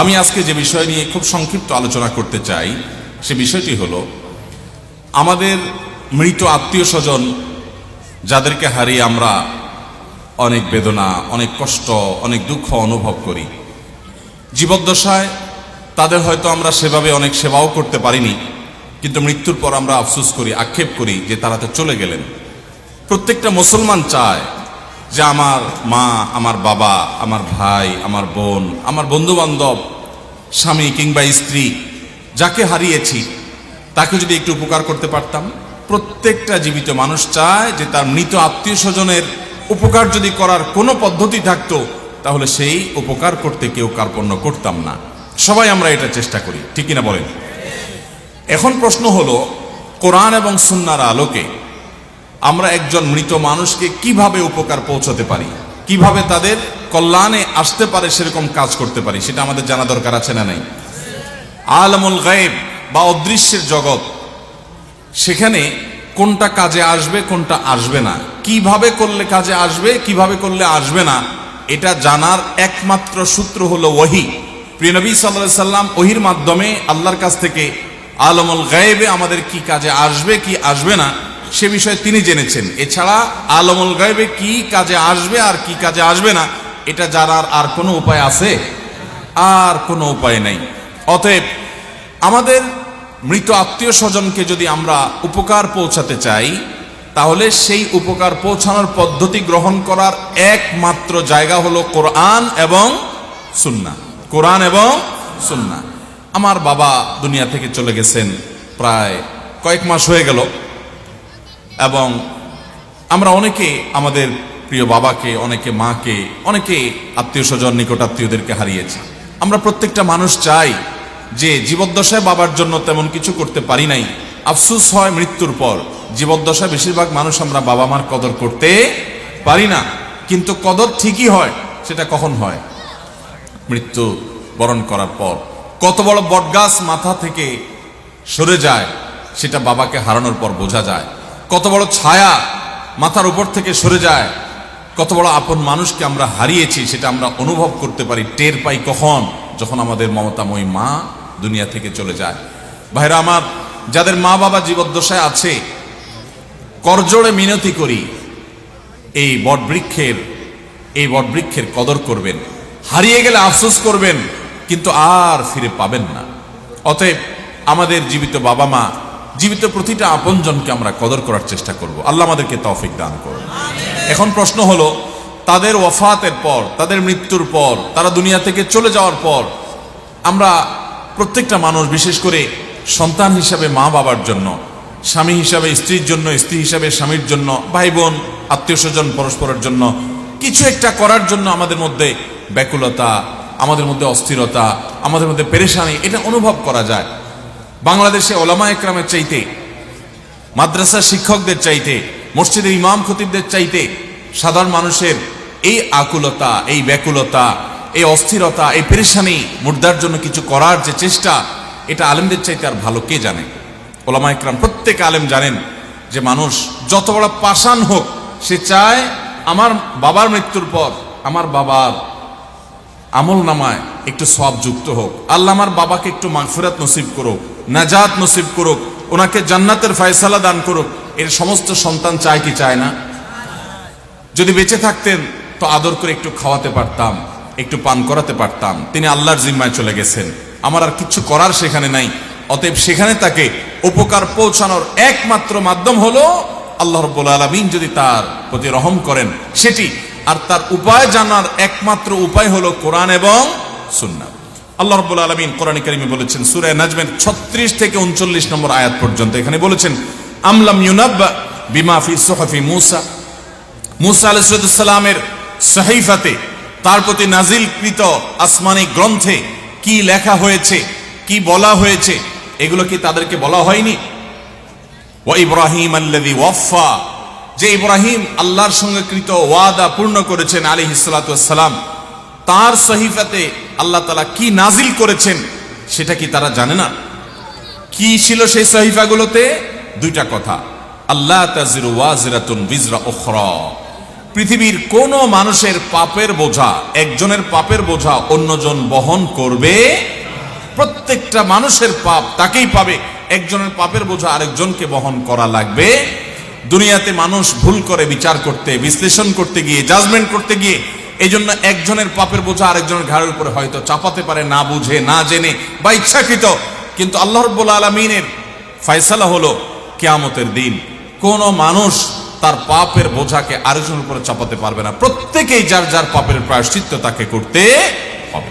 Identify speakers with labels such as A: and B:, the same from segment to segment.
A: আমি আজকে যে বিষয় নিয়ে খুব সংক্ষিপ্ত আলোচনা করতে চাই, সে বিষয়টি হল, আমাদের মৃত আত্মীয় স্বজন যাদেরকে হারিয়ে আমরা অনেক বেদনা, অনেক কষ্ট, অনেক দুঃখ অনুভব করি। জীবদ্দশায় তাদের হয়তো আমরা সেভাবে অনেক সেবাও করতে পারিনি, কিন্তু মৃত্যুর পর আমরা আফসোস করি, আক্ষেপ করি যে তারা তো চলে গেলেন। প্রত্যেকটা মুসলমান চায় যে আমার মা, আমার বাবা, আমার ভাই, আমার বোন, আমার বন্ধু বান্ধব স্বামী কিংবা স্ত্রী, যাকে হারিয়েছি, তাকে যদি একটু উপকার করতে পারতাম, প্রত্যেকটা জীবিত মানুষ চায় যে তার মৃত আত্মীয় স্বজনের উপকার যদি করার কোনো পদ্ধতি থাকতো, তাহলে সেই উপকার করতে কেউ কার্পণ্য করতাম না। সবাই আমরা এটা চেষ্টা করি, ঠিক কিনা বলেন? এখন প্রশ্ন হলো, কোরআন এবং সুন্নার আলোকে আমরা একজন মৃত মানুষকে কীভাবে উপকার পৌঁছাতে পারি? কীভাবে তাদের কল্যাণে আসতে পারে সেরকম কাজ করতে পারি? সেটা আমাদের জানা দরকার আছে না নাই? আলমুল গায়েব বা অদৃশ্যের জগৎ, সেখানে কোনটা কাজে আসবে, কোনটা আসবে না? কীভাবে করলে কাজে আসবে, কীভাবে করলে আসবে না? এটা জানার একমাত্র সূত্র হলো ওহি। প্রিয় নবী সাল্লাম ওহির মাধ্যমে আল্লাহর কাছ থেকে আলমুল গায়েবে আমাদের কি কাজে আসবে, কি আসবে না সে বিষয়ে তিনি জেনেছেন। এছাড়া আলমুল গায়েবে কি কাজে আসবে আর কি কাজে আসবে না, এটা জানার আর কোনো উপায় আছে? আর কোনো উপায় নেই। অতএব আমাদের মৃত আত্মীয় স্বজনকে যদি আমরা উপকার পৌঁছাতে চাই, তাহলে সেই উপকার পৌঁছানোর পদ্ধতি গ্রহণ করার একমাত্র জায়গা হলো কোরআন এবং সুন্না কোরআন এবং সুন্না আমার বাবা দুনিয়া থেকে চলে গেছেন প্রায় কয়েক মাস হয়ে গেল। এবং আমরা অনেকে আমাদের প্রিয় বাবাকে, অনেকে মাকে, অনেকে আত্মীয় স্বজন নিকট আত্মীয়দেরকে হারিয়েছি। আমরা প্রত্যেকটা মানুষ চাই যে জীবদ্দশায় বাবার জন্য তেমন কিছু করতে পারি নাই। আফসুস হয় মৃত্যুর পর। জীবদ্দশায় বেশিরভাগ মানুষ আমরা বাবা মার কদর করতে পারি না। কিন্তু কদর ঠিকই হয়, সেটা কখন হয়? মৃত্যু বরণ করার পর। কত বড় বটগাছ মাথা থেকে সরে যায়, সেটা বাবাকে হারানোর পর বোঝা যায়। কত বড় ছায়া মাথার উপর থেকে সরে যায়, কত বড় আপন মানুষকে আমরা হারিয়েছি, সেটা আমরা অনুভব করতে পারি, টের পাই কখন? যখন আমাদের মমতাময়ী মা দুনিয়া থেকে চলে যায়। ভাইরা আমার, যাদের মা বাবা জীবদ্দশায় আছে, করজোড়ে মিনতি করি, এই বটবৃক্ষের এই বটবৃক্ষের কদর করবেন। হারিয়ে গেলে আফসোস করবেন, কিন্তু আর ফিরে পাবেন না। অতএব আমাদের জীবিত বাবা মা জীবিত প্রতিটা আপনজনকে আমরা কদর করার চেষ্টা করব। আল্লাহ আমাদেরকে তৌফিক দান করুন। এখন প্রশ্ন হলো, তাদের ওয়াফাতের পর, তাদের মৃত্যুর পর, তারা দুনিয়া থেকে চলে যাওয়ার পর, আমরা প্রত্যেকটা মানুষ, বিশেষ করে সন্তান হিসাবে মা বাবার জন্য, স্বামী হিসাবে, স্ত্রীর জন্য, স্ত্রী হিসাবে, স্বামীর জন্য, ভাই বোন, আত্মীয় স্বজন, পরস্পরের জন্য, কিছু একটা করার জন্য আমাদের মধ্যে ব্যাকুলতা, আমাদের মধ্যে অস্থিরতা, আমাদের মধ্যে পেরেশানি, এটা অনুভব করা যায়। বাংলাদেশে ওলামা একরামের চাইতে মাদ্রাসা শিক্ষকদের চাইতে মসজিদের ইমাম খতিবদের চাইতে সাধারণ মানুষের এই আকুলতা, এই ব্যাকুলতা, এই অস্থিরতা, এই পেরেশানি মুর্দার জন্য কিছু করার যে চেষ্টা, এটা আলেমদের চাইতে আর ভালো কে জানে? ওলামা একরাম প্রত্যেক আলেম জানেন যে মানুষ যত বড় পাষাণ হোক, সে চায় আমার বাবার মৃত্যুর পর আমার বাবার আমল নামায় একটু সব যুক্ত হোক। আল্লাহ আমার বাবাকে একটু মাগফিরাত নসিব করুক। নাজাত নসিব করুক, ওনাকে জান্নাতের ফয়সালা দান করুক, এর সমস্ত সন্তান চায় কি চায় না? যদি বেঁচে থাকতেন, তো আদর করে একটু খাওয়াতে পারতাম, একটু পান করাতে পারতাম। তিনি আল্লাহর জিম্মায় চলে গেছেন। আমার আর কিছু করার সেখানে নাই। অতএব সেখানে তাকে উপকার পৌঁছানোর একমাত্র মাধ্যম হলো আল্লাহ রব্বুল আলমিন যদি তার প্রতি রহম করেন, সেটি আর তার উপায় জানার একমাত্র উপায় হলো কোরআন এবং সুন্না আল্লাহ রব্বুল আলমিন কোরআন কারিমে বলেছেন সুরায় নাজমের ছত্রিশ থেকে উনচল্লিশ নম্বর আয়াত পর্যন্ত এখানে বলেছেন আমলাম ইউনাব্বা বিমাফি সোহাফি মুসা। মুসা আলাইসালামের সাহিফাতে তার প্রতি নাজিলকৃত আসমানি গ্রন্থে কি লেখা হয়েছে, কি বলা হয়েছে, এগুলো কি তাদেরকে বলা হয়নি? ও ইব্রাহিম আল্লাদি ওয়াফা যে ইব্রাহিম আল্লাহর সঙ্গে কৃত ওয়াদা পূর্ণ করেছেন আলী হিসালাম তার সহিফাতে আল্লাহ তালা কি নাজিল করেছেন, সেটা কি তারা জানে না? কি ছিল সেই সহিফাগুলোতে? দুইটা কথা। আল্লাহ ওয়াজিরাতুন পৃথিবীর কোন মানুষের পাপের বোঝা, একজনের পাপের বোঝা অন্যজন বহন করবে? প্রত্যেকটা মানুষের পাপ তাকেই পাবে। একজনের পাপের বোঝা আরেকজনকে বহন করা লাগবে। দুনিয়াতে মানুষ ভুল করে বিচার করতে, বিশ্লেষণ করতে গিয়ে জাজমেন্ট করতে গিয়ে এই জন্য একজনের পাপের বোঝা আরেকজনের ঘাড়ের উপরে হয়তো চাপাতে পারে, না বুঝে, না জেনে বা ইচ্ছাকৃত। কিন্তু আল্লাহ রব্বুল আলমিনের ফয়সালা হলো কেয়ামতের দিন। কোন মানুষ তার পাপের বোঝাকে আরেকজনের উপরে চাপাতে পারবে না। প্রত্যেকেই যার যার পাপের প্রায়শ্চিত্ত তাকে করতে হবে।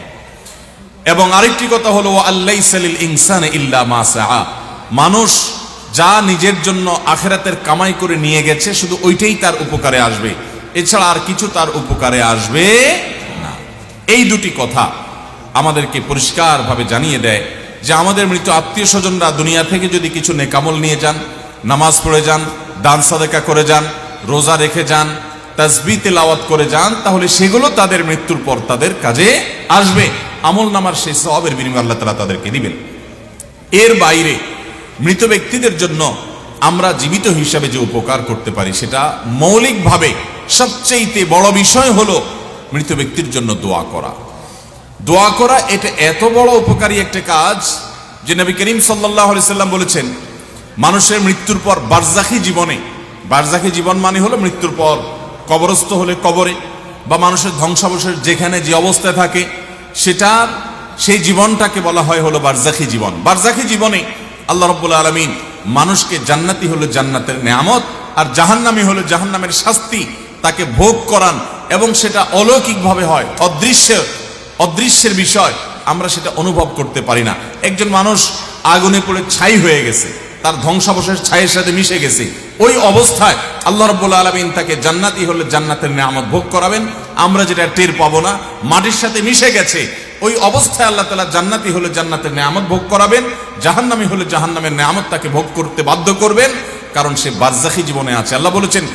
A: এবং আরেকটি কথা হলো আল্লাহ সালিল ইনসান ইল্লা মা সাআ। মানুষ যা নিজের জন্য আখেরাতের কামাই করে নিয়ে গেছে, শুধু ওইটাই তার উপকারে আসবে। এছাড়া আর কিছু তার উপকারে আসবে না। এই দুটি কথা আমাদেরকে পরিষ্কারভাবে জানিয়ে দেয় যে আমাদের মৃত আত্মীয় স্বজনরা দুনিয়া থেকে যদি কিছু নেকামল নিয়ে যান, নামাজ পড়ে যান, দান সাদেকা করে যান, রোজা রেখে যান, তাসবি তেলাওয়াত করে যান, তাহলে সেগুলো তাদের মৃত্যুর পর তাদের কাজে আসবে। আমল নামার সেই সবের বিনিময় আল্লাহ তালা তাদেরকে দিবেন। এর বাইরে মৃত ব্যক্তিদের জন্য আমরা জীবিত হিসাবে যে উপকার করতে পারি, সেটা মৌলিকভাবে সবচেয়ে বড় বিষয় হলো মৃত ব্যক্তির জন্য দোয়া করা। দোয়া করা এটা এত বড় উপকারী একটা কাজ যে নবী করিম সাল্লাহ সাল্লাম বলেছেন, মানুষের মৃত্যুর পর বারজাখি জীবনে, বারজাখি জীবন মানে হলো মৃত্যুর পর কবরস্থ হলে কবরে বা মানুষের ধ্বংসাবশেষ যেখানে যে অবস্থায় থাকে, সেটার সেই জীবনটাকে বলা হয় হলো বারজাখি জীবন। বারজাখি জীবনে আল্লাহ রব্বুল আলমিন মানুষকে জান্নাতি হলো জান্নাতের নেয়ামত, আর জাহান্নামি হলো জাহান্নামের শাস্তি। তাকে ভোগ করান, এবং সেটা অলৌকিকভাবে হয়, অদৃশ্য, অদৃশ্যের বিষয়। আমরা সেটা অনুভব করতে পারি না। একজন মানুষ আগুনে পড়ে ছাই হয়ে গেছে, তার ধ্বংসাবশেষ ছাইয়ের সাথে মিশে গেছে। ওই অবস্থায় আল্লাহ রব্বুল আলমিন তাকে জান্নাতি হলে জান্নাতের নেয়ামত ভোগ করাবেন। আমরা যেটা টের পাবো না, মাটির সাথে মিশে গেছে ওই অবস্থায় আল্লাহ তালা জান্নাতি হলে জান্নাতের নেয়ামত ভোগ করাবেন, জাহান্নামি হলে জাহান্নামের নেয়ামত তাকে ভোগ করতে বাধ্য করবেন, কারণ সে বারজাখি জীবনে আছে। আল্লাহ বলেছেন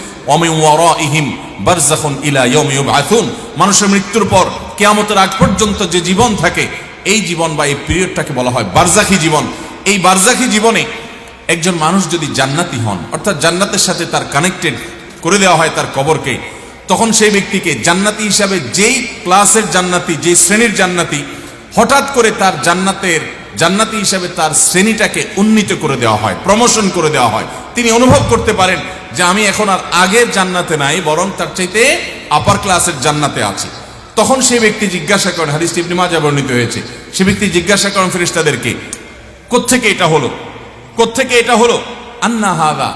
A: ইহিম বারজাখুন ইলা ইয়াউমি ইউবআথুন মানুষের মৃত্যুর পর, কিয়ামতের আগ পর্যন্ত যে জীবন থাকে, এই জীবন বা এই পিরিয়ডটাকে বলা হয় বারজাখি জীবন। এই বারজাখি জীবনে একজন মানুষ যদি জান্নাতি হন, অর্থাৎ জান্নাতের সাথে তার কানেক্টেড করে দেওয়া হয় তার কবরকে তখন সেই ব্যক্তিকে জান্নাতি হিসাবে যেই ক্লাসের জান্নাতি, যেই শ্রেণির জান্নাতি, হঠাৎ করে তার জান্নাতের জান্নাতি হিসাবে তার শ্রেণীটাকে উন্নীত করে দেওয়া হয় প্রমোশন করে দেওয়া হয়। তিনি অনুভব করতে পারেন যে আমি এখন আর আগের জান্নাতে নাই, বরং তার চাইতে আপার ক্লাসের জান্নাতে আছি। তখন সেই ব্যক্তি জিজ্ঞাসা করেন হাদিস ইবনে মাজাহ বর্ণিত হয়েছে সে ব্যক্তি জিজ্ঞাসা করেন ফেরেশতাদেরকে, কোত্থেকে এটা হলো? কোত্থেকে এটা হলো? আন্না হাদা।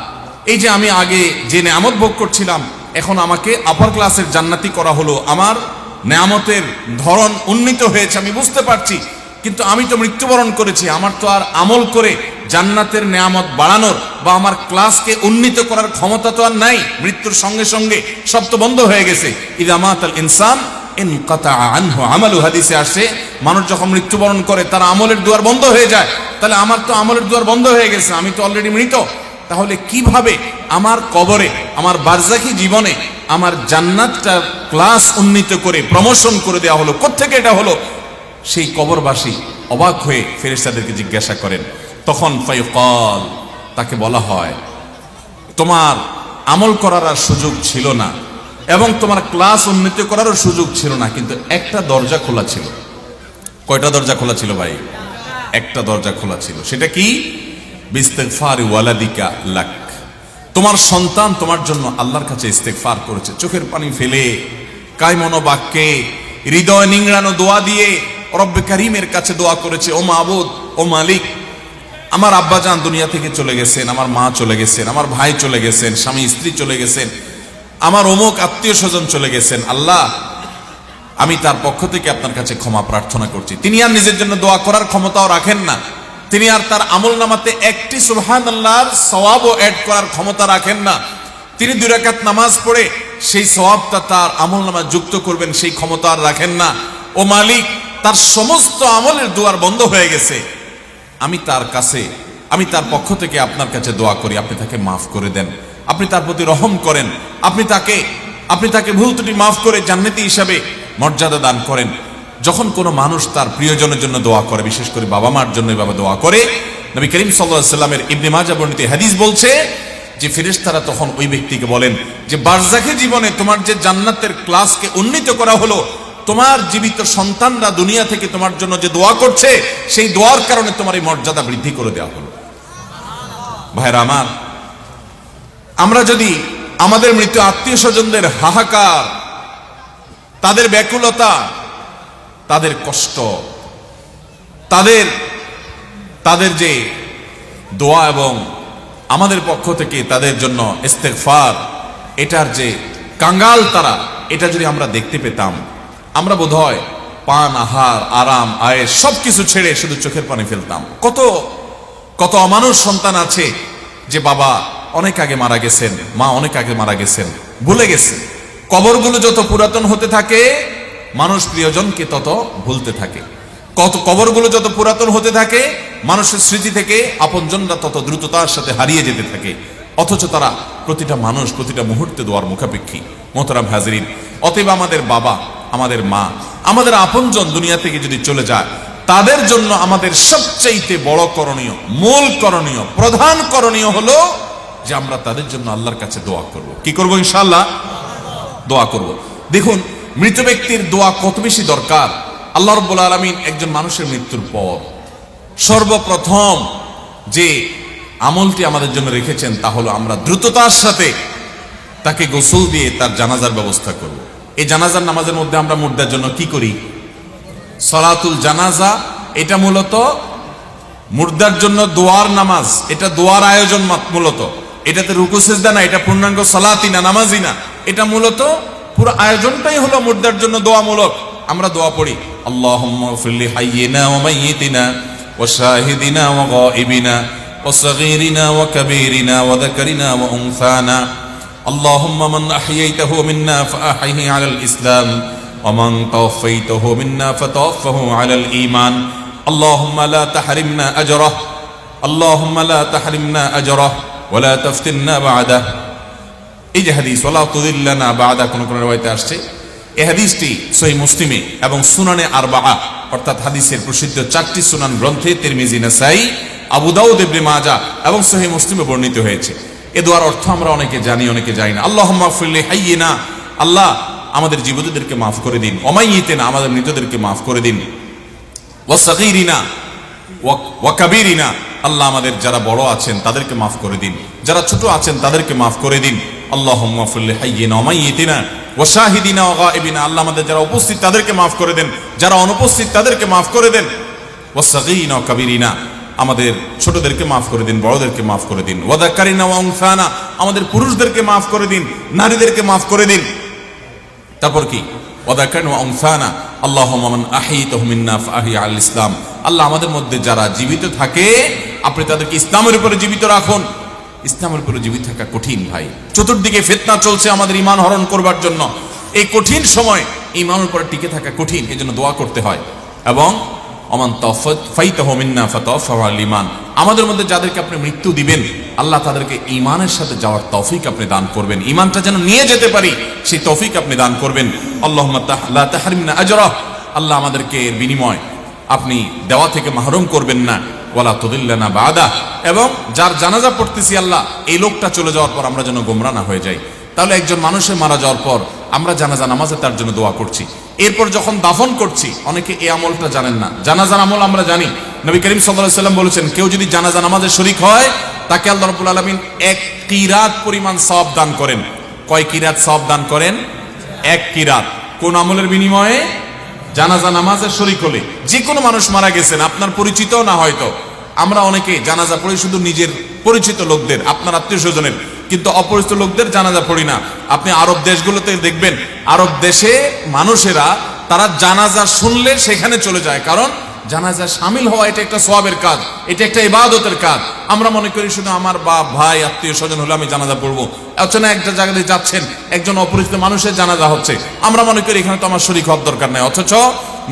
A: এই যে আমি আগে যে নেয়ামত ভোগ করছিলাম এখন আমাকে আপার ক্লাসের জান্নাতি করা হলো। আমার নেয়ামতের ধরন উন্নীত হয়েছে, আমি বুঝতে পারছি। কিন্তু আমি তো মৃত্যুবরণ করেছি, আমার তো আর আমল করে জান্নাতের নেয়ামত বাড়ানোর বা আমার ক্লাসকে উন্নীত করার ক্ষমতা তো আর নাই। মৃত্যুর সঙ্গে সঙ্গে সব তো বন্ধ হয়ে গেছে। ইদামাত আল ইনসান আমালু। হাদিসে আসে, মানুষ যখন মৃত্যুবরণ করে, তার আমলের দুয়ার বন্ধ হয়ে যায়। তাহলে আমার তো আমলের দুয়ার বন্ধ হয়ে গেছে, আমি তো অলরেডি মৃত। তাহলে কীভাবে আমার কবরে, আমার বার্জাকি জীবনে আমার জান্নাতটা ক্লাস উন্নীত করে প্রমোশন করে দেওয়া হলো? কোত্থেকে এটা হলো? সেই কবরবাসী অবাক হয়ে ফেরেশতাদেরকে জিজ্ঞাসা করেন। তখন ফাইকাল তাকে বলা হয়, তোমার আমল করার আর সুযোগ ছিল না এবং তোমার ক্লাস উন্নীত করারও সুযোগ ছিল না, কিন্তু একটা দরজা খোলা ছিল। কয়টা দরজা খোলা ছিল ভাই? একটা দরজা খোলা ছিল। সেটা কি? বিস্তেগফার ওয়ালাদিকা লাক। তোমার সন্তান তোমার জন্য আল্লাহর কাছে ইস্তেগফার করেছে। চোখের পানি ফেলে কায়মন বাক্যে, হৃদয় নিংড়ানো দোয়া দিয়ে রব্বে কারিমের কাছে দোয়া করেছে, ও মাবুদ, ও মালিক, আমার আব্বাজান দুনিয়া থেকে চলে গেছেন, আমার মা চলে গেছেন, আমার ভাই চলে গেছেন, স্বামী, স্ত্রী চলে গেছেন, আমার অমুক আত্মীয় স্বজন চলে গেছেন। আল্লাহ, আমি তার পক্ষ থেকে আপনার কাছে ক্ষমা প্রার্থনা করছি। তিনি আর নিজের জন্য দোয়া করার ক্ষমতাও রাখেন না। তিনি আর তার আমল নামাতে একটি সুবহান আল্লাহর সওয়াবও অ্যাড করার ক্ষমতা রাখেন না। তিনি দুই রাকাত নামাজ পড়ে সেই সওয়াবটা তার আমল নামা যুক্ত করবেন, সেই ক্ষমতা আর রাখেন না। ও মালিক, তার সমস্ত আমলের দুয়ার বন্ধ হয়ে গেছে। আমি তার কাছে, আমি তার পক্ষ থেকে আপনার কাছে দোয়া করি, আপনি তাকে মাফ করে দেন। আপনি তার প্রতি রহম করেন। আপনি তাকে আপনি তাকে ভুল ত্রুটি মাফ করে জান্নাতি হিসাবে মর্যাদা দান করেন। যখন কোনো মানুষ তার প্রিয়জনের জন্য দোয়া করে, বিশেষ করে বাবা মার জন্য বাবা দোয়া করে, নবী করিম সাল্লামের ইবনে মাজা বর্ণিত হাদিস বলছে যে ফেরেশতারা তখন ওই ব্যক্তিকে বলেন যে, বারজাখে জীবনে তোমার যে জান্নাতের ক্লাসকে উন্নীত করা হলো, তোমার জীবিত সন্তানরা দুনিয়া থেকে তোমার জন্য যে দোয়া করছে, সেই দোয়ার কারণে তোমার এই মর্যাদা বৃদ্ধি করে দেওয়া হলো। ভাইরা আমার, আমরা যদি আমাদের মৃত আত্মীয় স্বজনদের হাহাকার, তাদের ব্যাকুলতা তাদের কষ্ট, তাদের তাদের যে দোয়া এবং আমাদের পক্ষ থেকে তাদের জন্য ইস্তেগফার, এটার যে কাঙ্গাল তারা, এটা যদি আমরা দেখতে পেতাম, আমরা বোধহয় পান, আহার, আরাম আয়েস সব কিছু ছেড়ে শুধু চোখের পানি ফেলতাম। কত কত অমানুষ সন্তান আছে যে বাবা অনেক আগে মারা গেছেন, মা অনেক আগে মারা গেছেন, ভুলে গেছে কবরগুলো যত পুরাতন হতে থাকে মানুষ প্রিয়জনকে তত ভুলতে থাকে। কত কবরগুলো যত পুরাতন হতে থাকে, মানুষের স্মৃতি থেকে আপনজনরা তত দ্রুততার সাথে হারিয়ে যেতে থাকে। অথচ তারা প্রতিটা মানুষ প্রতিটা মুহূর্তে দোয়ার মুখাপেক্ষী, মোহতারাম হাজরিন। অতএব আমাদের বাবা, আমাদের মা, আমাদের আপনজন দুনিয়া থেকে যদি চলে যায়, তাদের জন্য আমাদের সবচাইতে বড় করণীয়, মূল করণীয়, প্রধান করণীয় হলো যে আমরা তাদের জন্য আল্লাহর কাছে দোয়া করব। কি করব ইনশাআল্লাহ? দোয়া করব। দেখুন মৃত ব্যক্তির দোয়া কত বেশি দরকার? আল্লাহ রব্বুল আলমিন একজন মানুষের মৃত্যুর পর। সর্বপ্রথম যে আমলটি আমাদের জন্য রেখেছেন, তা হলো আমরা দ্রুততার সাথে তাকে গোসল দিয়ে তার জানাজার ব্যবস্থা করব। এই জানাজার নামাজের মধ্যে আমরা মুর্দার জন্য কি করি? সলাতুল জানাজা, এটা মূলত মুর্দার জন্য দোয়ার নামাজ। এটা দোয়ার আয়োজন মূলত। এটাতে রুকু, সেজদা না, এটা পূর্ণাঙ্গ সালাতি না নামাজি না। এটা মূলত পুরো আয়োজনটাই হলো মুর্দার জন্য দোয়ামূলক আমরা দোয়া পড়ি আল্লাহুম্মা ফিরলি হাইয়িনা ওয়া মাইয়িতিনা ওয়া শাহিদিনা ওয়া গায়িবিনা ওয়া সাগীরিনা ওয়া কাবীরিনা ওয়া যাকারিনা ওয়া উনসানা اللهم من أحييته منا فأحيه على الإسلام ومن توفيته منا فتوفه على الإيمان اللهم لا تحرمنا أجره اللهم لا تحرمنا أجره ولا تفتنا بعده এই যে হাদিস ওলা বাদা কোন কোন আসছে। এই হাদিসটি সহি মুসলিমে এবং সুনানে আর আরবা অর্থাৎ হাদিসের প্রসিদ্ধ চারটি সুনান গ্রন্থে তিরমিজি, নাসাই, আবু দাউদ, ইবনে মাজা এবং সহি মুসলিমে বর্ণিত হয়েছে। এ দোয়ার অর্থ আমরা অনেকে জানি অনেকে জানি না। আল্লাহ মাহফুল্লি হাইয়িনা আল্লাহ আমাদের জীবিতদেরকে মাফ করে দিন। অমাইতে না আমাদের মৃতদেরকে মাফ করে দিন। ওয়াসাগীরিনা ওয়াকাবিরিনা আল্লাহ আমাদের যারা বড় আছেন তাদেরকে মাফ করে দিন। যারা ছোট আছেন তাদেরকে মাফ করে দিন। আল্লাহ আল্লাহ আমাদের যারা উপস্থিত, তাদেরকে মাফ করে দেন। যারা অনুপস্থিত, তাদেরকে মাফ করে দেন। আমাদের ছোটদেরকে মাফ করে দিন, বড়দেরকে মাফ করে দিন। ওয়াদাকারিনা ওয়াংফানা আমাদের পুরুষদেরকে মাফ করে দিন, নারীদেরকে মাফ করে দিন। তারপর কি? ওয়াদাকান ওয়া উনসানা, আল্লাহুম্মা মান আহইতাহু মিন্না আল ইসলাম আল্লাহ আমাদের মধ্যে যারা জীবিত থাকে, আপনি তাদেরকে ইসলামের উপরে জীবিত রাখুন। ইসলামের উপরে জীবিত থাকা কঠিন ভাই। চতুর্দিকে ফিতনা চলছে, আমাদের ইমান হরণ করবার জন্য। এই কঠিন সময় ইমানের উপরে টিকে থাকা কঠিন, এই জন্য দোয়া করতে হয়। এবং অমান তফত, ফাইতাহু মিন্না ইমান আমাদের মধ্যে যাদেরকে আপনি মৃত্যু দিবেন, আল্লাহ তাদেরকে ইমানের সাথে যাওয়ার তৌফিক আপনি দান করবেন। ইমানটা যেন নিয়ে যেতে পারি, সেই তৌফিক আপনি দান করবেন। আল্লাহ তাহরিমনা আল্লাহ আমাদেরকে এর বিনিময় আপনি দেওয়া থেকে মাহরুম করবেন না। ওয়ালা তুদিল্লানা বাদা। এবং যার জানাজা পড়তেছি আল্লাহ, এই লোকটা চলে যাওয়ার পর আমরা যেন গোমরা না হয়ে যাই। তাহলে একজন মানুষের মারা যাওয়ার পর আমরা জানাজা নামাজে তার জন্য দোয়া করছি। এরপর যখন দাফন করছি, অনেকে এই আমলটা জানেন না। জানাজার আমল আমরা জানি। নবী করিম সাল্লাল্লাহু সাল্লাম বলেছেন, কেউ যদি জানাজা নামাজে শরিক হয়, তাকে আল্লাহ রাব্বুল আলামিন এক কিরাত পরিমাণ সওয়াব দান করেন। কয় কিরাত সওয়াব দান করেন? এক কিরাত। কোন আমলের বিনিময়ে জানাজা নামাজের শরিক হলে যে কোনো মানুষ মারা গেছেন, আপনার পরিচিত না হয়তো? আমরা অনেকে জানাজা পড়ি শুধু নিজের পরিচিত লোকদের, আপনার আত্মীয় স্বজনের, কিন্তু অপরিচিত লোকদের জানাজা পড়ি না। আপনি আরব দেশগুলোতে দেখবেন, আরব দেশে মানুষেরা তারা জানাজা শুনলে সেখানে চলে যায়। কারণ জানাজা সামিল হওয়া এটা একটা সোয়াবের কাজ, এটা একটা ইবাদতের কাজ। আমরা মনে করি শুধু আমার বাপ, ভাই, আত্মীয় স্বজন হলে আমি জানাজা পড়ব। অচেনা একটা জায়গাতে যাচ্ছেন, একজন অপরিচিত মানুষের জানাজা হচ্ছে। আমরা মনে করি এখানে তো আমার শরীর হওয়ার দরকার নাই। অথচ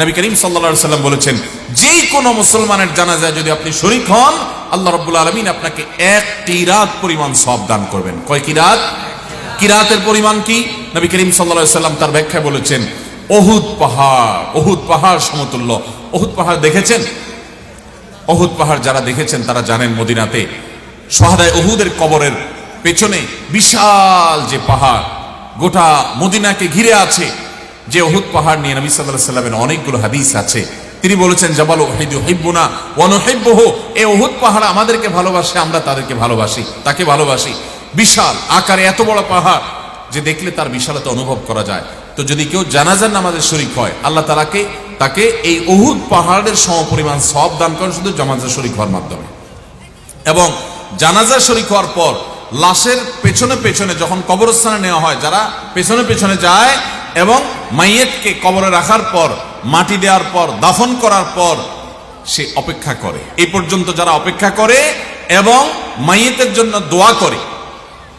A: নবী করিম সাল্লা সাল্লাম বলেছেন যেই কোনো মুসলমানের জানাজায় যদি আপনি শরিক হন, আল্লাহ রব্বুল আলমিন আপনাকে এক কিরাত পরিমাণ সব দান করবেন। কয় কিরাত কিরাতের পরিমাণ কি? নবী করিম সাল্লা সাল্লাম তার ব্যাখ্যা বলেছেন, অহুদ পাহাড় অহুদ পাহাড় সমতুল্য। অহুদ পাহাড় দেখেছেন? অহুদ পাহাড় যারা দেখেছেন, তারা জানেন মদিনাতে সোহাদায় অহুদের কবরের পেছনে বিশাল যে পাহাড়, গোটা মদিনাকে ঘিরে আছে যে ওহুদ পাহাড় নিয়ে নবী সাল্লাহ সাল্লামের অনেকগুলো হাদিস আছে। তিনি বলেছেন, জাবাল ওহিদু হিব্বুনা ওয়ানুহিব্বুহ এ ওহুদ পাহাড় আমাদেরকে ভালোবাসে, আমরা তাদেরকে ভালোবাসি, তাকে ভালোবাসি। বিশাল আকারে এত বড় পাহাড় যে দেখলে তার বিশালতা অনুভব করা যায়। তো যদি কেউ জানাজার নামাজের শরিক হয়, আল্লাহ তালাকে তাকে এই অহুদ পাহাড়ের সমপরিমাণ সব দান করেন শুধু জামাজের শরিক হওয়ার মাধ্যমে। এবং জানাজা শরিক হওয়ার পর লাশের পেছনে পেছনে যখন কবরস্থানে নেওয়া হয়, যারা পেছনে পেছনে যায় এবং মাইয়েতকে কবরে রাখার পর, মাটি দেওয়ার পর, দাফন করার পর সে অপেক্ষা করে। এই পর্যন্ত যারা অপেক্ষা করে এবং মাইয়েতের জন্য দোয়া করে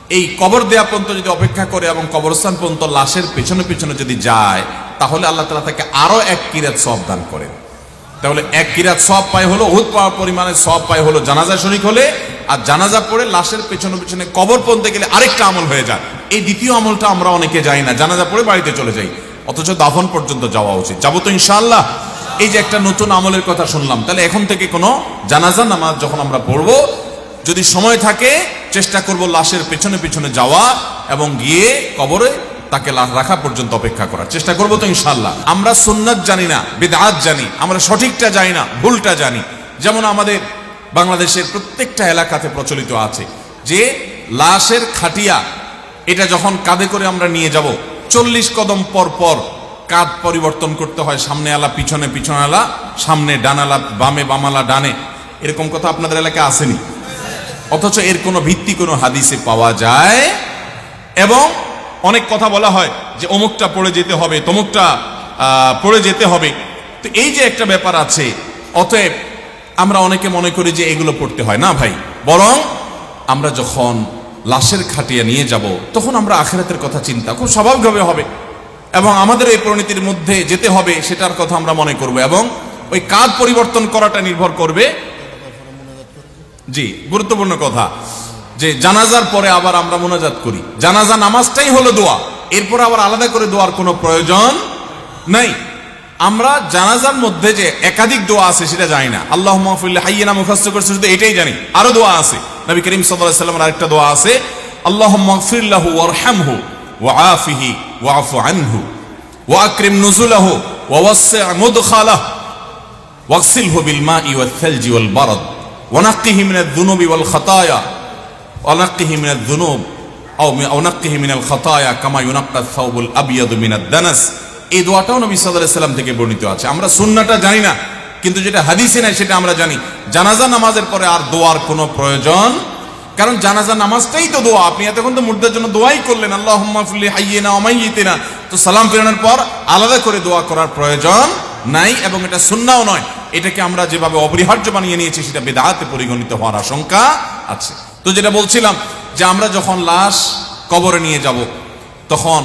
A: এই কবর দেয়া পর্যন্ত যদি অপেক্ষা করে এবং কবরস্থান পর্যন্ত লাশের পেছনে পেছনে যদি যায়, তাহলে আল্লাহ তালা তাকে আরও এক কিরাত সব দান করেন। তাহলে এক কিরাত সব পায় হলো উহুদ পাওয়ার পরিমাণে সব পায় হলো জানাজা শরিক হলে, আর জানাজা পড়ে লাশের পেছনে পেছনে কবর পর্যন্ত গেলে আরেকটা আমল হয়ে যায়। এই দ্বিতীয় আমলটা আমরা অনেকে যাই না, জানাজা পড়ে বাড়িতে চলে যাই, অথচ দাফন পর্যন্ত যাওয়া উচিত। যাব তো ইনশাআল্লাহ। এই যে একটা নতুন আমলের কথা শুনলাম, তাহলে এখন থেকে কোনো জানাজা নামাজ যখন আমরা পড়ব, যদি সময় থাকে চেষ্টা করব লাশের পেছনে পেছনে যাওয়া এবং গিয়ে কবরে তাকে লাশ রাখা পর্যন্ত অপেক্ষা করার। চেষ্টা করব তো ইনশাল্লাহ আমরা সুন্নাত জানি না, বেদাত জানি, আমরা সঠিকটা জানি না, ভুলটা জানি। যেমন আমাদের বাংলাদেশের প্রত্যেকটা এলাকাতে প্রচলিত আছে যে লাশের খাটিয়া, এটা যখন কাঁধে করে আমরা নিয়ে যাব, চল্লিশ কদম পর পর কাঁধ পরিবর্তন করতে হয়, সামনে আলা, পিছনে পিছনে আলা, সামনে ডানালা বামে বামালা ডানে। এরকম কথা আপনাদের এলাকায় আসেনি। অথচ এর কোনো ভিত্তি, কোনো হাদিসে পাওয়া যায়। এবং অনেক কথা বলা হয় যে, অমুকটা পড়ে যেতে হবে, তমুকটা পড়ে যেতে হবে। তো এই যে একটা ব্যাপার আছে, অতএব আমরা অনেকে মনে করি যে, এগুলো পড়তে হয় না ভাই। বরং আমরা যখন লাশের খাটিয়া নিয়ে যাব, তখন আমরা আখেরাতের কথা চিন্তা খুব স্বাভাবিকভাবে হবে। এবং আমাদের এই পরিণতির মধ্যে যেতে হবে, সেটার কথা আমরা মনে করব। এবং ওই কাজ পরিবর্তন করাটা নির্ভর করবে জি, গুরুত্বপূর্ণ কথা যে জানাজার পরে আবার আমরা মোনাজাত করি। জানাজা নামাজটাই হলো দোয়া। এরপর আবার আলাদা করে দোয়ার কোনো প্রয়োজন নাই। আমরা জানাজার মধ্যে যে একাধিক দোয়া আছে সেটা জানি না। আল্লাহ মাহফুল্লাহ হাইয়েনা মুখস্থ করছে শুধু এটাই জানি। আরও দোয়া আছে। নবী করিম সাল্লাহ আরেকটা দোয়া আছে আল্লাহ মাহফিল্লাহু ওয়ারহামহু ওয়াআফিহি ওয়াফু আনহু ওয়াকরিম নুজুলাহু ওয়াওয়াসসি খালাহ ওয়াগসিলহু বিল মা ওয়াল থালজি ওয়াল বারাদ। ওনাক্কিহি মিনাল দুনবি দানাস। এই দোয়াটাও থেকে বর্ণিত আছে। আমরা সুন্নাহটা জানি না, কিন্তু যেটা হাদিসে নাই সেটা আমরা জানি। জানাজা নামাজের পরে আর দোয়ার কোনো প্রয়োজন, কারণ জানাজা নামাজটাই তো দোয়া। আপনি এতক্ষণ তো মুর্দার জন্য দোয়াই করলেন আল্লাহ হাইয়ে না না তো সালাম ফেরানোর পর আলাদা করে দোয়া করার প্রয়োজন নাই এবং এটা সুন্নাও নয়। এটাকে আমরা যেভাবে অপরিহার্য বানিয়ে নিয়েছি, সেটা বেদাতে পরিগণিত হওয়ার আশঙ্কা আছে। তো যেটা বলছিলাম যে আমরা যখন লাশ কবরে নিয়ে যাব, তখন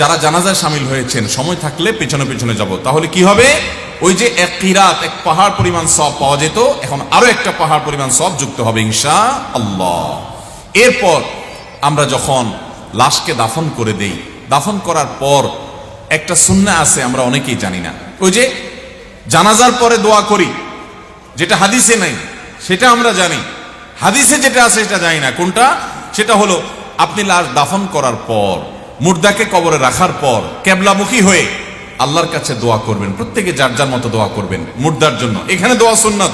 A: যারা জানাজায় সামিল হয়েছেন, সময় থাকলে পেছনে পেছনে যাব। তাহলে কি হবে? ওই যে এক কিরাত, এক পাহাড় পরিমাণ সব পাওয়া যেত, এখন আরও একটা পাহাড় পরিমাণ সব যুক্ত হবে ইনশা আল্লাহ এরপর আমরা যখন লাশকে দাফন করে দেই, দাফন করার পর একটা সুন্না আছে, আমরা অনেকেই জানি না। ওই যে জানাজার পরে দোয়া করি। যেটা হাদিসে নাই, সেটা আমরা জানি। হাদিসে যেটা আছে, সেটা জানি না। কোনটা? সেটা হলো, আপনি লাশ দাফন করার পর, মুর্দাকে কবরে রাখার পর, কেবলামুখী হয়ে আল্লাহর কাছে দোয়া করবেন। প্রত্যেকে যার যার মতো দোয়া করবেন, মুর্দার জন্য। এখানে দোয়া সুন্নত।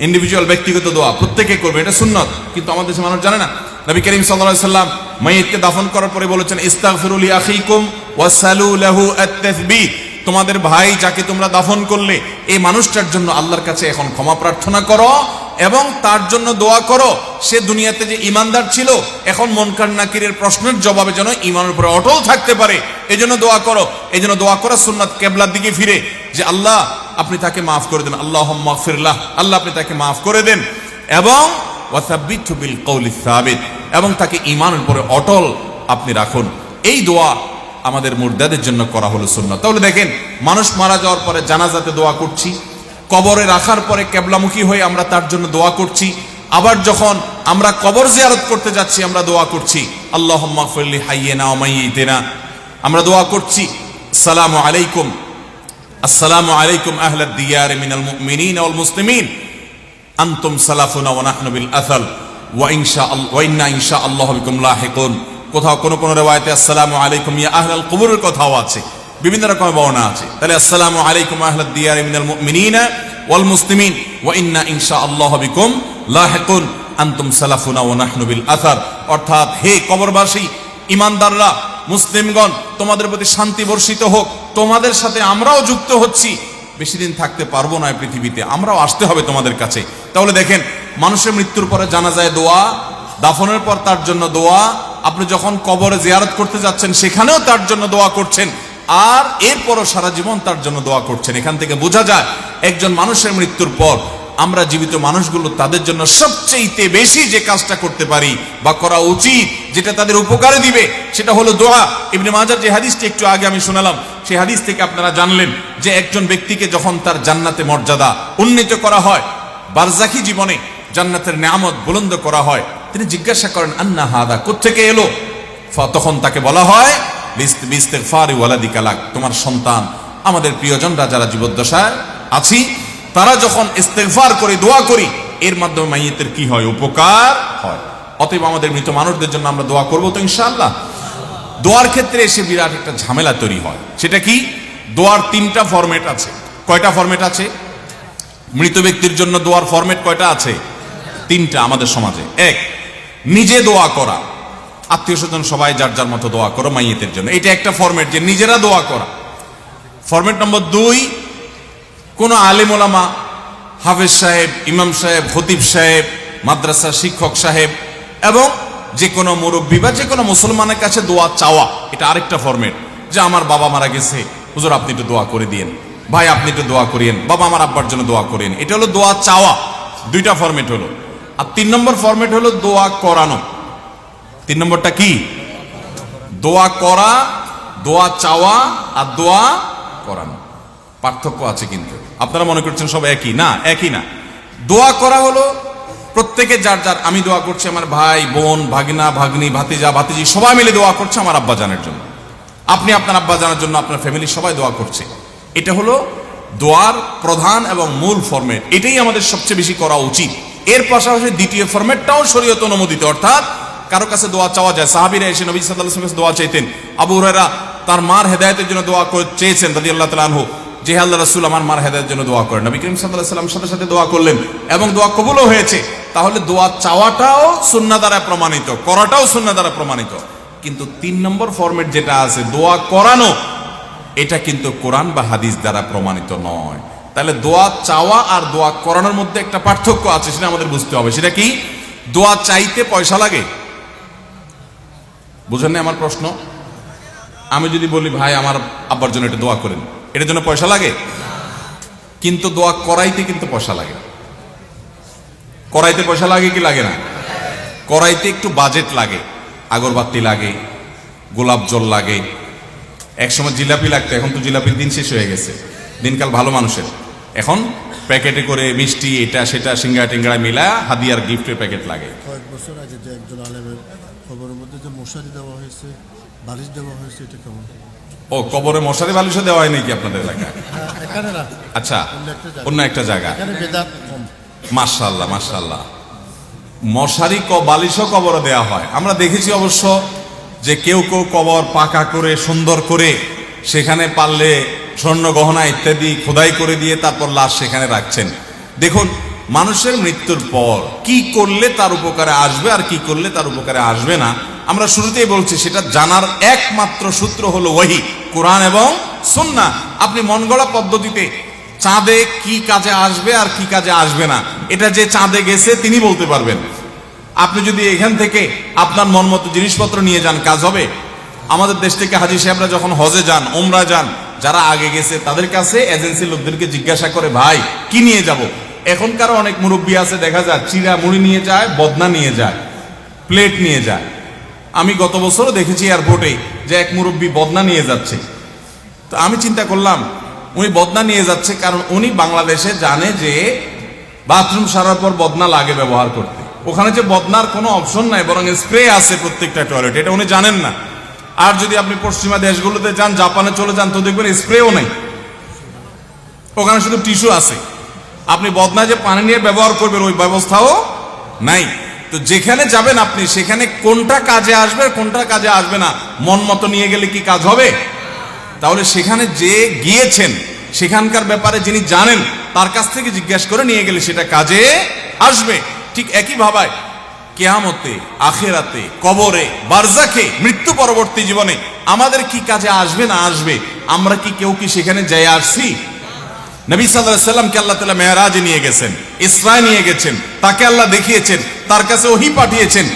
A: ইন্ডিভিজুয়াল ব্যক্তিগত দোয়া প্রত্যেকে করবে, এটা সুন্নত। কিন্তু আমাদের দেশে মানুষ জানে না। নবী করিম সাল্লাল্লাহু সাল্লাম মাইয়িতকে দাফন করার পরে বলেছেন ইস্তাগফিরুল আখিকুম ওয়াসালু লাহু আত-তাসবিহ তোমাদের ভাই যাকে তোমরা দাফন করলে, এই মানুষটার জন্য আল্লাহর কাছে এখন ক্ষমা প্রার্থনা করো এবং তার জন্য দোয়া করো। সে দুনিয়াতে যে ইমানদার ছিল, এখন মনকার নাকিরের প্রশ্নের জবাবে যেন ইমানের উপরে অটল থাকতে পারে। এই জন্য দোয়া করো, এই জন্য দোয়া করা সুন্নাত কেবলার দিকে ফিরে। যে আল্লাহ, আপনি তাকে মাফ করে দেন। আল্লাহ মাগফিরলাহ আল্লাহ আপনি তাকে মাফ করে দেন। এবং সাবিত। এবং তাকে ইমানের উপরে অটল আপনি রাখুন। এই দোয়া আমাদের মুর্দাদের জন্য করা হলো সুন্নাত। তাহলে দেখেন, মানুষ মারা যাওয়ার পরে জানাজাতে দোয়া করছি, কবরে রাখার পরে কেবলামুখী হয়ে আমরা তার জন্য দোয়া করছি, আবার যখন আমরা কবর জিয়ারত করতে যাচ্ছি, আমরা দোয়া করছি আল্লাহ মাগফিরলি হাইয়েনা ওমাইয়িতেনা আমরা দোয়া করছি আসসালামু আলাইকুম। আসসালামু আলাইকুম আহলাদ দিয়ার মিনাল মুমিনিন ওয়াল মুসলিমিন। আনতুম সালাফুনা ওয়া নাহনু বিল আসাল। ওয়া ইনশা ওয়া ইন্না ইনশা আল্লাহ বিকুম লাহিকুন। কোথাও কোনো কোনো রেওয়ায়তে আসসালামু আলাইকুম, ইয়া আহলাল কবরের কথাও আছে। বিভিন্ন রকমের বর্ণনা আছে। তাহলে আসসালামু আলাইকুম, আহলাদ দিয়ার মিনাল মুমিনিনা ওয়াল মুসলিমিন, ওয়া ইন্না ইনশা আল্লাহ বিকুম লাহিকুন, আনতুম সালাফুনা ওয়া নাহনু বিল আথার অর্থাৎ হে কবরবাসী, ইমানদাররা, মুসলিমগণ, তোমাদের প্রতি শান্তি বর্ষিত হোক, তোমাদের সাথে আমরাও যুক্ত হচ্ছি। বেশি দিন থাকতে পারব না পৃথিবীতে, আমরাও আসতে হবে তোমাদের কাছে। তাহলে দেখেন, মানুষের মৃত্যুর পরে জানা যায় দোয়া, দাফনের পর তার জন্য দোয়া আপনি যখন কবরে জিয়ারত করতে যাচ্ছেন, সেখানেও তার জন্য দোয়া করছেন। আর এরপরও সারা জীবন তার জন্য দোয়া করছেন। এখান থেকে বোঝা যায়, একজন মানুষের মৃত্যুর পর আমরা জীবিত মানুষগুলো তাদের জন্য সবচেয়ে বেশি যে কাজটা করতে পারি বা করা উচিত, যেটা তাদের উপকারে দিবে, সেটা হলো দোয়া। ইবনে মাজার যে হাদিসটি একটু আগে আমি শোনালাম, সেই হাদিস থেকে আপনারা জানলেন যে একজন ব্যক্তিকে যখন তার জান্নাতে মর্যাদা উন্নীত করা হয় বারজাকি জীবনে জান্নাতের নিয়ামত বুলন্দ করা হয় তিনি জিজ্ঞাসা করেন, আন্না হাদা, কোত্থেকে এলো? তখন তাকে বলা হয় তোমার সন্তান, আমাদের প্রিয়জনরা যারা জীবদ্দশায় আছি, তারা যখন ইস্তেগফার করে, দোয়া করি, এর মাধ্যমে মাইয়েতের কি হয়? উপকার হয়। অতএব আমাদের মৃত মানুষদের জন্য আমরা দোয়া করব তো ইনশাআল্লাহ। দোয়ার ক্ষেত্রে এসে বিরাট একটা ঝামেলা তৈরি হয়। সেটা কি? দোয়ার তিনটা ফরম্যাট আছে। কয়টা ফরম্যাট আছে? মৃত ব্যক্তির জন্য দোয়ার ফরম্যাট কয়টা আছে? তিনটা আমাদের সমাজে। এক নিজে দোয়া করা। আত্মীয় স্বজন সবাই যার যার মতো দোয়া করো মাইয়েতের জন্য। এটা একটা ফরম্যাট যে নিজেরা দোয়া করা। ফরম্যাট নম্বর দুই, কোনো আলেম ওলামা, হাফেজ সাহেব, ইমাম সাহেব, খতিব সাহেব, মাদ্রাসা শিক্ষক সাহেব এবং যে কোনো মুরব্বী বা যে কোনো মুসলমানের কাছে দোয়া চাওয়া, এটা আরেকটা ফরম্যাট যে আমার বাবা মারা গেছে, হুজুর আপনি একটু দোয়া করে দিয়েন। ভাই, আপনি একটু দোয়া করিয়েন। বাবা, আমার আব্বার জন্য দোয়া করেন এটা হলো দোয়া চাওয়া। দুইটা ফরম্যাট হলো। আর তিন নম্বর ফরম্যাট হলো দোয়া করানো। তিন নম্বরটা কি? দোয়া করা, দোয়া চাওয়া আর দোয়া করানো। পার্থক্য আছে কিন্তু। আপনারা মনে করছেন সব একই? না একই না। দোয়া করা হলো প্রত্যেকে যার যার। আমি দোয়া করছি আমার ভাই, বোন, ভাগনা, ভাগ্নি, ভাতিজা, ভাতিজি, সবাই মিলে দোয়া করছে আমার আব্বা জানের জন্য। আপনি আপনার আব্বা জানার জন্য, আপনার ফ্যামিলি সবাই দোয়া করছে। এটা হলো দোয়ার প্রধান এবং মূল ফরম্যাট এটাই আমাদের সবচেয়ে বেশি করা উচিত। এর পাশাপাশি দ্বিতীয় ফরম্যাটটাও শরীয়ত অনুমোদিত, অর্থাৎ কারও কাছে দোয়া চাওয়া যায়। সাহাবিরা এসে নবী আলাইহি ওয়াসাল্লাম দোয়া চাইতেন। আবু হুরায়রা তার মার হেদায়েতের জন্য দোয়া চেয়েছেন, রাদিয়াল্লাহু তাআলা আনহু। যে আল্লাহ রাসূল আমার মার হেদায়েতের জন্য দোয়া করেন। নবী করিম সাল্লাল্লাহু আলাইহি সাথে সাথে দোয়া করলেন এবং দোয়া কবুলও হয়েছে। তাহলে দোয়া চাওয়াটাও সুন্নাহ দ্বারা প্রমাণিত, করাটাও সুন্নাহ দ্বারা প্রমাণিত। কিন্তু তিন নম্বর ফরম্যাট যেটা আছে, দোয়া করানো, এটা কিন্তু কোরআন বা হাদিস দ্বারা প্রমাণিত নয়। তাহলে দোয়া চাওয়া আর দোয়া করানোর মধ্যে একটা পার্থক্য আছে, সেটা আমাদের বুঝতে হবে। সেটা কি? দোয়া চাইতে পয়সা লাগে? বুঝেন আমার প্রশ্ন? আমি যদি বলি, ভাই, আমার আব্বার জন্য এটা দোয়া করেন। এটার জন্য পয়সা লাগে? কিন্তু দোয়া করাইতে কিন্তু পয়সা লাগে। করাইতে পয়সা লাগে কি লাগে না? করাইতে একটু বাজেট লাগে। আগরবাতি লাগে, গোলাপ জল লাগে। একসময় জিলাপি লাগতো, এখন তো জিলাপির দিন শেষ হয়ে গেছে। দিনকাল ভালো মানুষের। এখন প্যাকেটে করে মিষ্টি এটা সেটা সিঙ্গা টিঙ্গা মিলা হাদিয়ার গিফটের প্যাকেট লাগে।
B: কয়েক বছর আগে যে একজন আলেমের খবরের মধ্যে যে মশারি দেওয়া হয়েছে বালিশ দেওয়া হয়েছে এটা কেমন?
A: ও কবরে মশারি বালিশও দেওয়া হয় নাকি আপনাদের এলাকায়?
B: হ্যাঁ,
A: আচ্ছা
B: অন্য একটা জায়গা।
A: মার্শাল্লাহ মার্শাল্লাহ মশারি ক বালিশও কবরে দেওয়া হয়। আমরা দেখেছি অবশ্য যে কেউ কেউ কবর পাকা করে সুন্দর করে সেখানে পারলে স্বর্ণ গহনা ইত্যাদি খোদাই করে দিয়ে তারপর লাশ সেখানে রাখছেন। দেখুন, মানুষের মৃত্যুর পর কি করলে তার উপকারে আসবে আর কি করলে তার উপকারে আসবে না, আমরা শুরুতেই বলছি, সেটা জানার একমাত্র সূত্র হলো ওহি কোরআন এবং সুন্না আপনি মন গড়া পদ্ধতিতে চাঁদে কি কাজে আসবে আর কি কাজে আসবে না, এটা যে চাঁদে গেছে তিনি বলতে পারবেন। আপনি যদি এখান থেকে আপনার মন মতো জিনিসপত্র নিয়ে যান, কাজ হবে। আমাদের দেশ থেকে হাজি সাহেবরা যখন হজে যান ওমরা যান যারা আগে গেছে, তাদের কাছে এজেন্সির লোকদেরকে জিজ্ঞাসা করে, ভাই, কি নিয়ে যাব? এখনকার অনেক মুরব্বী আছে, দেখা যায়, চিরা মুড়ি নিয়ে যায়, বদনা নিয়ে যায়, প্লেট নিয়ে যায়। আমি গত বছরও দেখেছি এয়ারপোর্টে যে এক মুরব্বী বদনা নিয়ে যাচ্ছে। তো আমি চিন্তা করলাম, উনি বদনা নিয়ে যাচ্ছে কারণ উনি বাংলাদেশে জানে যে বাথরুম সারার পর বদনা লাগে ব্যবহার করতে। ওখানে যে বদনার কোনো অপশন নাই, বরং স্প্রে আছে প্রত্যেকটা টয়লেট এটা উনি জানেন না। আর যদি আপনি পশ্চিমা দেশগুলোতে যান, জাপানে চলে যান, তো দেখবেন স্প্রেও নেই। ওখানে শুধু টিস্যু আছে। আপনি বদনা যে পানি নিয়ে ব্যবহার করবেন, ওই ব্যবস্থাও নাই। তো যেখানে যাবেন আপনি, সেখানে কোনটা কাজে আসবে কোনটা কাজে আসবে না, মন মতো নিয়ে গেলে কি কাজ হবে? তাহলে সেখানে যে গিয়েছেন, সেখানকার ব্যাপারে যিনি জানেন, তার কাছ থেকে জিজ্ঞাসা করে নিয়ে গেলে সেটা কাজে আসবে। ঠিক একই ভাবায় কেয়ামতে, আখেরাতে, কবরে, বারজাকে, মৃত্যু পরবর্তী জীবনে আমাদের কি কাজে আসবে না আসবে? আমরা কি কেউ কি সেখানে যাই আসছি? নবী সাল্লাহ সাল্লামকে আল্লাহ তালা মেয়ারাজে নিয়ে গেছেন, ইসরায় নিয়ে গেছেন, তাকে আল্লাহ দেখিয়েছেন, তার কাছে ওহি পাঠিয়েছেন।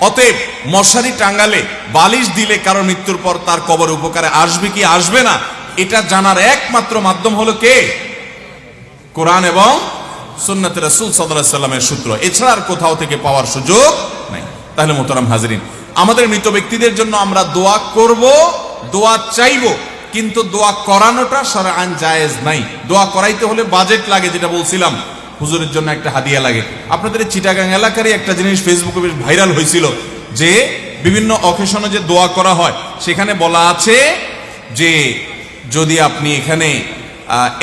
A: অতএব মশারি টাঙ্গালে বালিশ দিলে কারোর মৃত্যুর পর তার কবর উপকারে আসবে কি আসবে না? এটা জানার একমাত্র মাধ্যম হলো কে? কোরআন এবং সুন্নাত রাসূল আলাইহি সাল্লামের সূত্র। এছাড়া আর কোথাও থেকে পাওয়ার সুযোগ নাই। তাহলে মোহতারাম হাজরিন, আমাদের মৃত ব্যক্তিদের জন্য আমরা দোয়া করব, দোয়া চাইব, কিন্তু দোয়া করানোটা সারা আইন জায়েজ নাই। দোয়া করাইতে হলে বাজেট লাগে, যেটা বলছিলাম, হুজুরের জন্য একটা হাদিয়া লাগে। আপনাদের চিটাগাং এলাকারই একটা জিনিস ফেসবুকে বেশ ভাইরাল হয়েছিল, যে বিভিন্ন অকেশনে যে দোয়া করা হয়, সেখানে বলা আছে যে যদি আপনি এখানে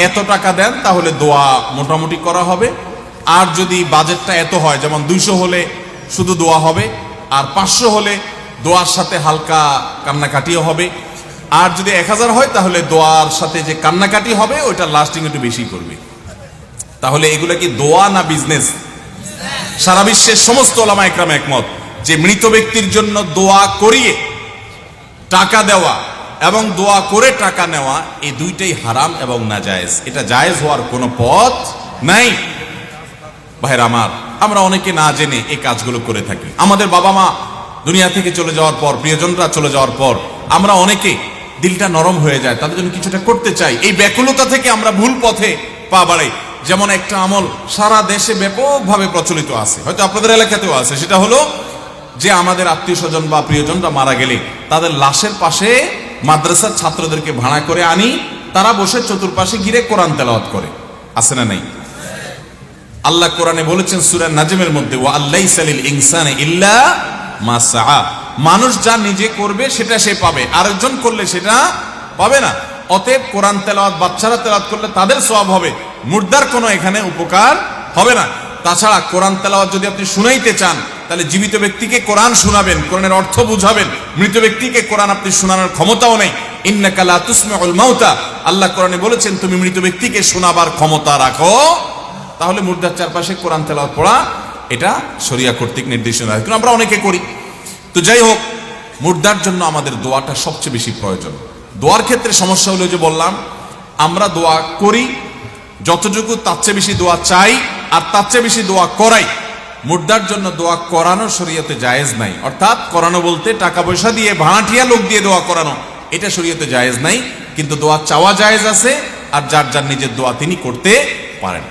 A: এত টাকা দেন, তাহলে দোয়া মোটামুটি করা হবে। আর যদি বাজেটটা এত হয়, যেমন দুইশো হলে শুধু দোয়া হবে, আর পাঁচশো হলে দোয়ার সাথে হালকা কান্নাকাটিও হবে। আর যদি এক হাজার হয়, তাহলে দোয়ার সাথে যে কান্নাকাটি হবে, ওইটা লাস্টিং একটু বেশি করবে। তাহলে এগুলো কি দোয়া না বিজনেস সারা বিশ্বের সমস্ত ওলামা একরাম একমত যে মৃত ব্যক্তির জন্য দোয়া করিয়ে টাকা দেওয়া এবং দোয়া করে টাকা নেওয়া, এই দুইটাই হারাম এবং না জায়েজ এটা জায়েজ হওয়ার কোনো পথ নাই। ভাইরা আমার, আমরা অনেকে না জেনে এই কাজগুলো করে থাকি। আমাদের বাবা মা দুনিয়া থেকে চলে যাওয়ার পর, প্রিয়জনরা চলে যাওয়ার পর, আমরা অনেকে দিলটা নরম হয়ে যায়, তাদের জন্য কিছুটা করতে চাই। এই ব্যাকুলতা থেকে আমরা ভুল পথে পা বাড়াই। যেমন একটা আমল সারা দেশে ব্যাপকভাবে প্রচলিত আছে। হয়তো আপনাদের এলাকাতেও আছে। সেটা হলো যে আমাদের আত্মীয় স্বজন বা প্রিয়জনরা মারা গেলে তাদের লাশের পাশে মাদ্রাসার ছাত্রদেরকে ভাড়া করে আনি, তারা বসে চতুর্পাশে ঘিরে কোরআন তেলাওয়াত করে। আছে না নাই? আল্লাহ কোরআনে বলেছেন সূরা নাজিমের মধ্যে, ওয়া আল্লাইসালিল ইনসানে ইল্লা মা মানুষ যা নিজে করবে, সেটা সে পাবে। আরেকজন করলে সেটা পাবে না। অতএব কোরআন তেলাওয়াত, বাচ্চারা তেলাওয়াত করলে তাদের সওয়াব হবে। মুর্দার কোনো এখানে উপকার হবে না। তাছাড়া কোরআন তেলাওয়াত যদি আপনি শুনাইতে চান তাহলে জীবিত ব্যক্তিকে কোরআন শোনাবেন, কোরআনের অর্থ বুঝাবেন। মৃত ব্যক্তিকে কোরআন আপনি শোনানোর ক্ষমতাও নেই। ইন্নাকা লা তুসমিউল মাউতা। আল্লাহ কোরআনে বলেছেন, তুমি মৃত ব্যক্তিকে শোনাবার ক্ষমতা রাখো। তাহলে মুর্দার চারপাশে কোরআন তেলাওয়াত পড়া, এটা শরিয়া কর্তৃক নির্দেশনা। কিন্তু আমরা অনেকে করি। তো যাই হোক, মুর্দার জন্য আমাদের দোয়াটা সবচেয়ে বেশি প্রয়োজন। দোয়ার ক্ষেত্রে সমস্যা হলো যে বললাম, আমরা দোয়া করি, যতটুকু তার চেয়ে বেশি দোয়া চাই, আর তার চেয়ে বেশি দোয়া করাই। মুর্দার জন্য দোয়া করানো শরীয়তে জায়েজ নাই। অর্থাৎ করানো বলতে টাকা পয়সা দিয়ে ভাঁটিয়া লোক দিয়ে দোয়া করানো। এটা শরীয়তে জায়েজ নাই, কিন্তু দোয়া চাওয়া জায়েজ আছে, আর যার যার নিজের দোয়া তিনি করতে পারেন।